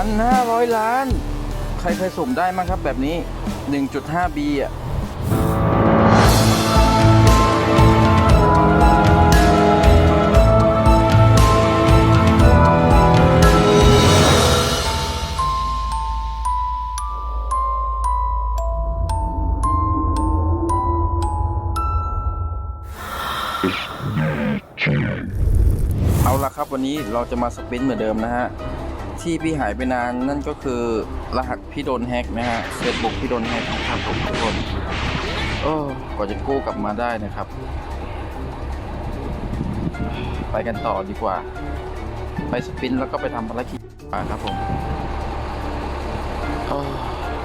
พันห้าร้อยล้าน ใครเคยสุ่มได้มั้งครับแบบนี้ 1.5 B อะเอาละครับวันนี้เราจะมาสปินเหมือนเดิมนะฮะ ที่พี่หายไปนานนั่นก็คือรหัสพี่โดนแฮกนะฮะเฟซบุ๊กพี่โดนแฮกนะครับผมทุกคนโอ้กว่าจะกู้กลับมาได้นะครับ ไปกันต่อดีกว่า ไปสปินแล้วก็ไปทำภารกิจป่าครับผม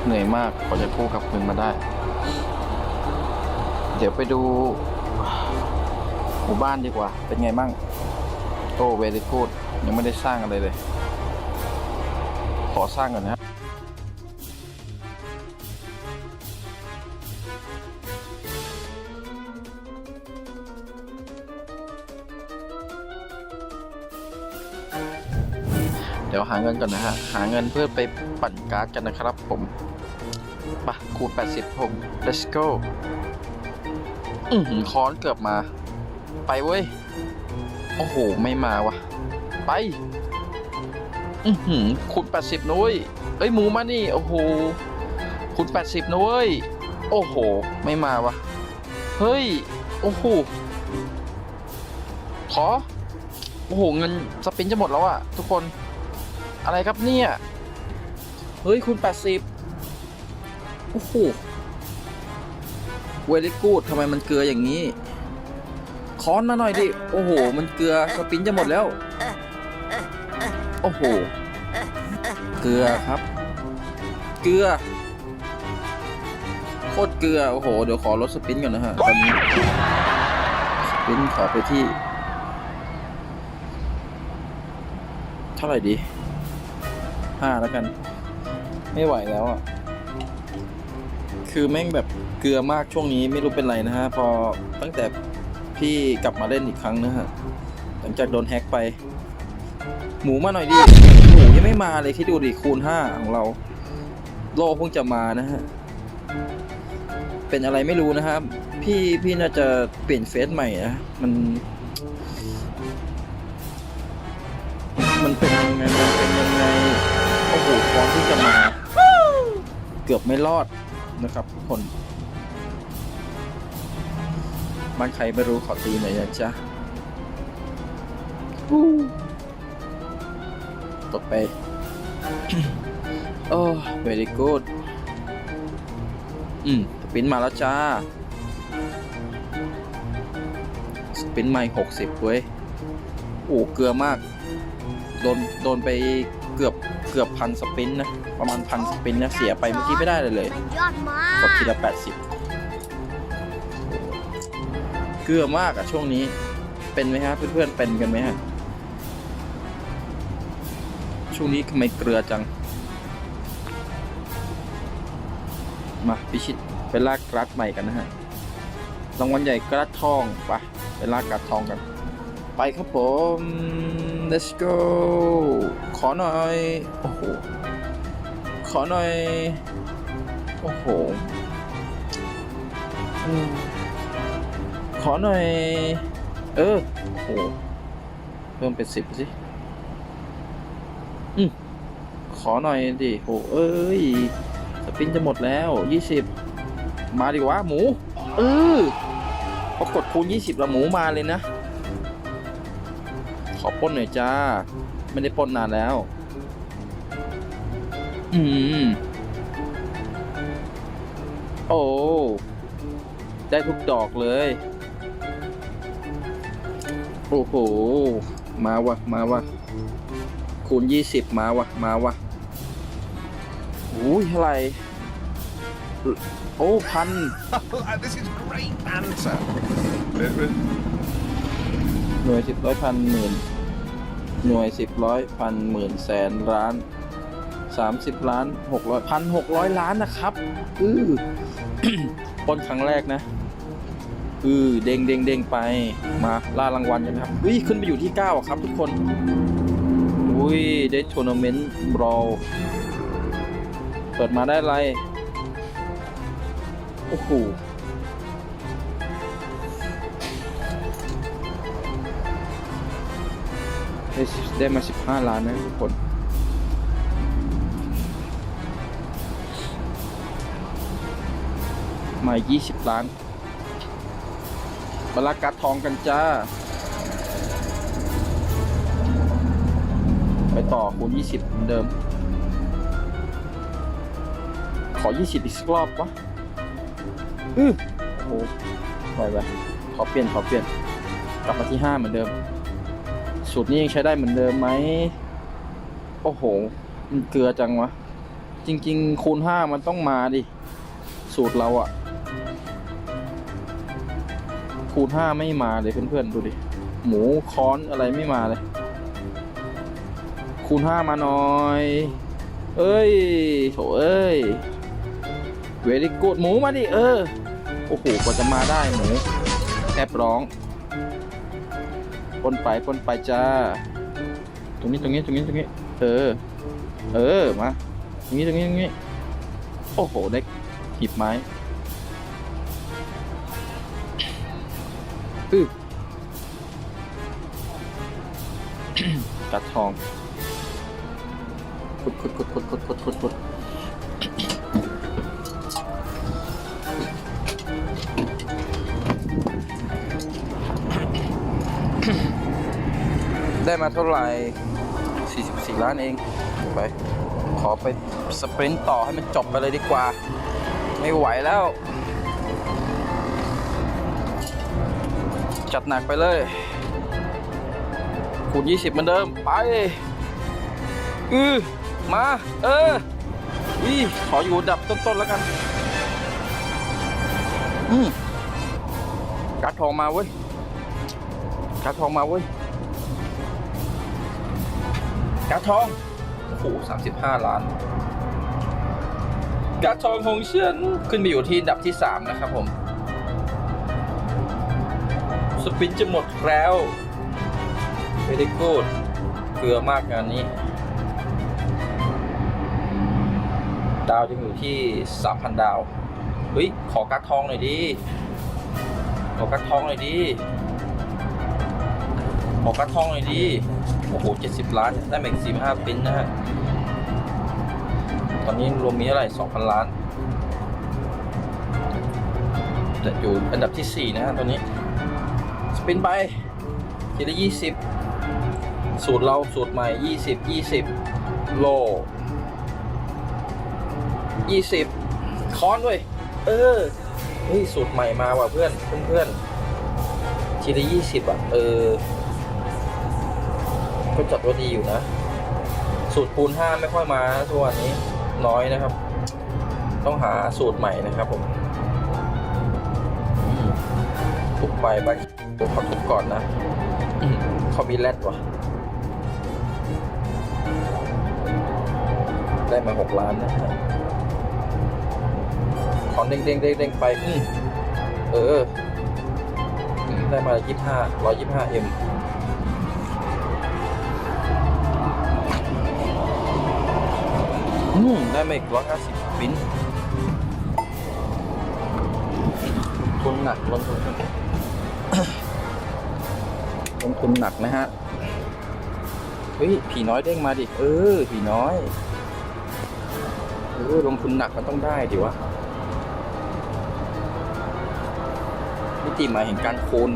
เหนื่อยมากกว่าจะกู้กลับคืนมาได้ เดี๋ยวไปดูหมู่บ้านดีกว่า เป็นไงบ้าง โอ้เวลิกูดยังไม่ได้สร้างอะไรเลย ขอสร้างก่อนนะเดี๋ยวหาเงินก่อนนะฮะ หาเงินเพื่อไปปั่นการ์ดกันนะครับผมปะคูณ80ผม let's go อือหือค้อนเกือบมา ไปเว้ย โอ้โห ไม่มาวะไป อือหือคูณ80นุ้ยเอ้ยหมูมานี่โอ้โหคูณ80นุ้ยโอ้โห ไม่มาวะเฮ้ย โอ้โหขอ โอ้โห เงินสปินจะหมดแล้วอะทุกคน อะไรครับเนี่ย เฮ้ยคูณ80โอ้โห เวลิกูดทำไมมันเกลืออย่างนี้ค้อนมาหน่อยดิ โอ้โห มันเกลือสปินจะหมดแล้ว โอ้โห เกลือครับ เกลือ โคตรเกลือ โอ้โห เดี๋ยวขอลดสปินก่อนนะฮะ ตอนนี้ สปินขอไปที่ เท่าไหร่ดี ห้าแล้วกัน ไม่ไหวแล้วอะ คือแม่งแบบเกลือมากช่วงนี้ไม่รู้เป็นไรนะฮะ พอตั้งแต่พี่กลับมาเล่นอีกครั้งนะฮะ หลังจากโดนแฮ็กไป หมูมาหน่อยดิหมูยังไม่มาเลยคิดดูดิคูณห้าของเรา โลเพิ่งจะมานะฮะ เป็นอะไรไม่รู้นะครับ พี่พี่น่าจะเปลี่ยนเฟซใหม่นะมัน มันเป็นยังไงมันเป็นยังไงโอ้โหฟอนที่จะมา เกือบไม่รอดนะครับทุกคนบ้านใครไม่รู้ขอตีหน่อยนะจ๊ะ ตกไป โอ้ very good อืมสปินมาแล้วจ้า สปินใหม่หกสิบเว้ย โอ้เกลือมาก โดน โดนไปเกือบ เกือบพันสปินนะ ประมาณพันสปินนะ เสียไปเมื่อกี้ไม่ได้เลยเลยมันยอดมากดทีละแปดสิบเกลือมากอะช่วงนี้ เป็นไหมฮะ เพื่อนๆ เป็นกันไหมฮะ ช่วงนี้ทำไมเกลือจัง มาพิชิตไปลากกรัดใหม่กันนะฮะรางวัลใหญ่กรัดทองไปไปลากกรัดทองกัน ไปครับผม let's go ขอหน่อย โอ้โห ขอหน่อย โอ้โหขอหน่อย เออ โอ้โห เพิ่มเป็นสิบสิ อืมขอหน่อยดิโหเอ้ยสปินจะหมดแล้วยี่สิบมาดีกว่าหมู เออพอกดคูณยี่สิบล้วหมูมาเลยนะ ขอป้นหน่อยจ้า ไม่ได้ป้นนานแล้ว อืม โอ้ ได้ทุกดอกเลย โอ้โห มาวะมาวะ คูณยี่สิบมาวะมาวะอุ้ยเท่าไหร่โอ้พัน this is great banter. หน่วยสิบร้อยพันหมื่นหน่วยสิบร้อยพันหมื่นแสนล้านสามสิบล้านหกร้อยพันหกร้อยล้านนะครับอือ ปล้นครั้งแรกนะอือเด้งเด้งเด้งไปมาล่ารางวัลกันครับอุ้ยขึ้นไปอยู่ที่เก้าอะครับทุกคน อุ้ย ได้ทัวร์นาเมนต์บรอลเปิดมาได้ไร โอ้โหได้ได้มา 15 ล้านนะทุกคนมา 20 ล้านบลากัดทองกันจ้า ไปต่อคูณ20เหมือนเดิม ขอ 20 อีกสักรอบวะอือโอ้โหไปไปขอเปลี่ยนขอเปลี่ยน กลับมาที่ 5 เหมือนเดิม สูตรนี้ยังใช้ได้เหมือนเดิมไหม โอ้โห มันเกลือจังวะ จริง ๆ คูณ 5 มันต้องมาดิ สูตรเราอะคูณ 5 ไม่มาเลยเพื่อนๆ ดูดิ หมูค้อนอะไรไม่มาเลย คูณ5มาหน่อย เอ้ยโถเอ้ย เวลิกูดหมูมาดิ เออ โอ้โหกว่าจะมาได้หมูแอบร้องปนไปปนไปจ้า ตรงนี้ตรงนี้ตรงนี้ตรงนี้ เออ เออ มา ตรงนี้ตรงนี้ตรงนี้ โอ้โหได้หีบไม้อือกัดทอง ขุดขุดขุดขุดขุดขุดขุดขุดได้มาเท่าไหร่ 44 ล้านเอง ไป ขอไปสปรินต์ต่อให้มันจบไปเลยดีกว่า ไม่ไหวแล้ว จัดหนักไปเลย คูณ 20 เหมือนเดิม ไป อือ มา เอออีขออยู่ดับต้นๆแล้วกัน อืมการดทองมาเว้ยการดทองมาเว้ยการดทองโอ้โหสามสิบห้าล้านการดทองของฉันขึ้นไปอยู่ที่อันดับที่สามนะครับผม สปินจะหมดแล้วไม่ได้กูดเกลือมากงานนี้ ดาวจะอยู่ที่สามพันดาว เฮ้ย ขอกักทองหน่อยดิ ขอกักทองหน่อยดิ ขอกักทองหน่อยดิ โอ้โหเจ็ดสิบล้าน ได้มาอีกสี่ห้าปิ้นนะฮะ ตอนนี้รวมมีเท่าไร่สองพันล้าน จะอยู่อันดับที่สี่นะฮะ ตอนนี้ สปินไปทีละยี่สิบสูตรเราสูตรใหม่ยี่สิบยี่สิบโล ยี่สิบค้อนด้วย เออเฮ้ยสูตรใหม่มาว่ะเพื่อนเพื่อนเพื่อนทีละยี่สิบอะ เออ ก็จัดว่าดีอยู่นะ สูตรคูณห้าไม่ค่อยมาทุกวันนี้ น้อยนะครับ ต้องหาสูตรใหม่นะครับผมอืมทุบไปไปผมขอทุบก่อนนะอืมเขามีแรดว่ะ ได้มาหกล้านนะ ขอเด้งเด้งเด้งเด้งไปอืมเออ ได้มายี่ห้าร้อยยี่ห้าเอ็มอืมได้มาอีกร้อยห้าสิบปิ้นทุนหนักลงทุนลงทุนหนักนะฮะ เฮ้ย ผีน้อยเด้งมาดิ เออ ผีน้อย เออ ลงทุนหนักมันต้องได้ดิวะ มิติหมายแห่งการคูณ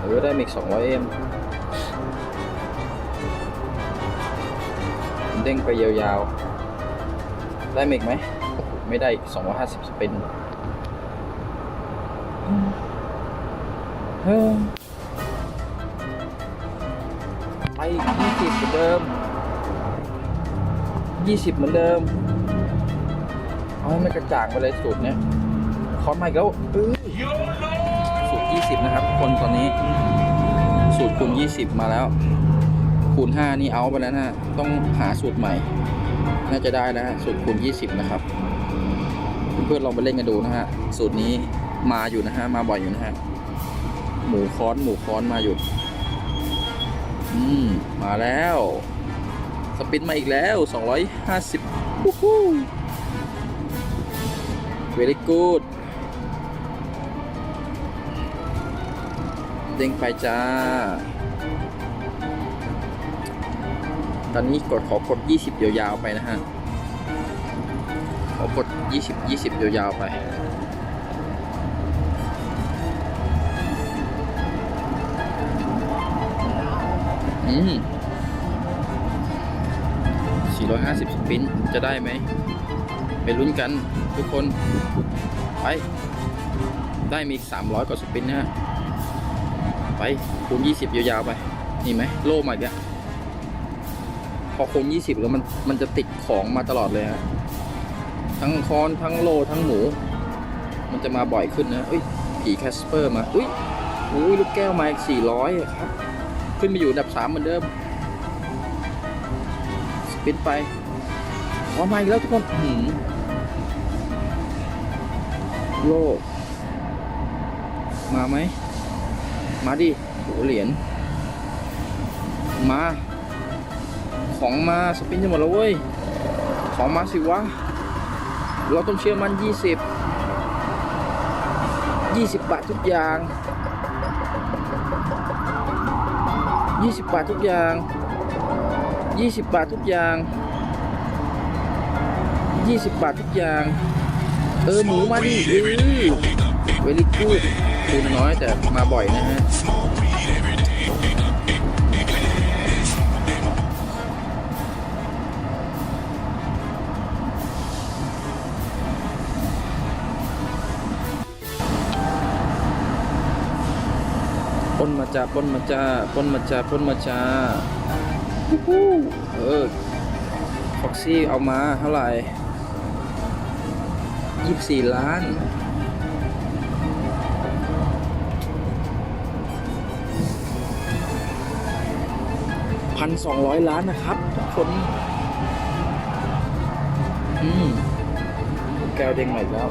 เออได้มาอีกสองร้อยเอ็มเด้งไปยาวๆ ได้มกไหม ไม่ได้อีกสองร้อยห้าสิบสปินเฮ้ยไปยี่สิบเหมือนเดิมยี่สิบเหมือนเดิม เอาให้มันกระจ่างไปเลยสูตรเนี้ยคอนใหม่แล้วเออสูตรยี่ สิบนะครับ คนตอนนี้ สูตรคูณยี่สิบมาแล้ว คูณห้านี่เอาไปแล้วนะต้องหาสูตรใหม่ น่าจะได้นะสูตรคูณยี่สิบนะครับ เพื่อนๆลองไปเล่นกันดูนะฮะ สูตรนี้มาอยู่นะฮะ มาบ่อยอยู่นะฮะ หมูค้อนหมูค้อนมาอยู่ อืม มาแล้ว สปินมาอีกแล้ว 250วู้ฮู้ very good เด้งไปจ้า ตอนนี้กดขอกด 20 ยาวๆไปนะฮะ ขอกด 20 20 ยาวๆไปอืม450 สปิน จะได้ไหม ไปลุ้นกันทุกคน ไป ได้มีอีก300 กว่าสปินนะฮะ ไปคูณ20ยาวๆไป นี่ไหมโล่มาอีกแล้วพอคูณ20แล้วมันมันจะติดของมาตลอดเลยฮะทั้งคอนทั้งโลทั้งหมู มันจะมาบ่อยขึ้นนะเอ้ยผีแคสเปอร์มาอุ้ยอุ้ยลูกแก้วมาอีก400อะครับ ขึ้นมาอยู่อันดับ3เหมือนเดิมสปินไปพอมาอีกแล้วทุกคนหือโลมาไหม มาดิโหเหรียญมาของมาสปินจะหมดแล้วเว้ย ของมาสิวะ เราต้องเชื่อมัน 20 20 บาททุกอย่าง 20 บาททุกอย่าง 20 บาททุกอย่าง 20 บาททุกอย่าง เออหมูมาดิเออเวลิกูด คูณน้อยแต่มาบ่อยนะฮะปล้นมาจ้าปล้นมาจ้าปล้นมาจ้าปล้นมาจ้าฮู้ฮู้เออฟ็อกซี่เอามาเท่าไหร่ยี่สี่ล้าน พันสองร้อยล้านนะครับทุกคนอืมแก้วเด้งใหม่แล้ว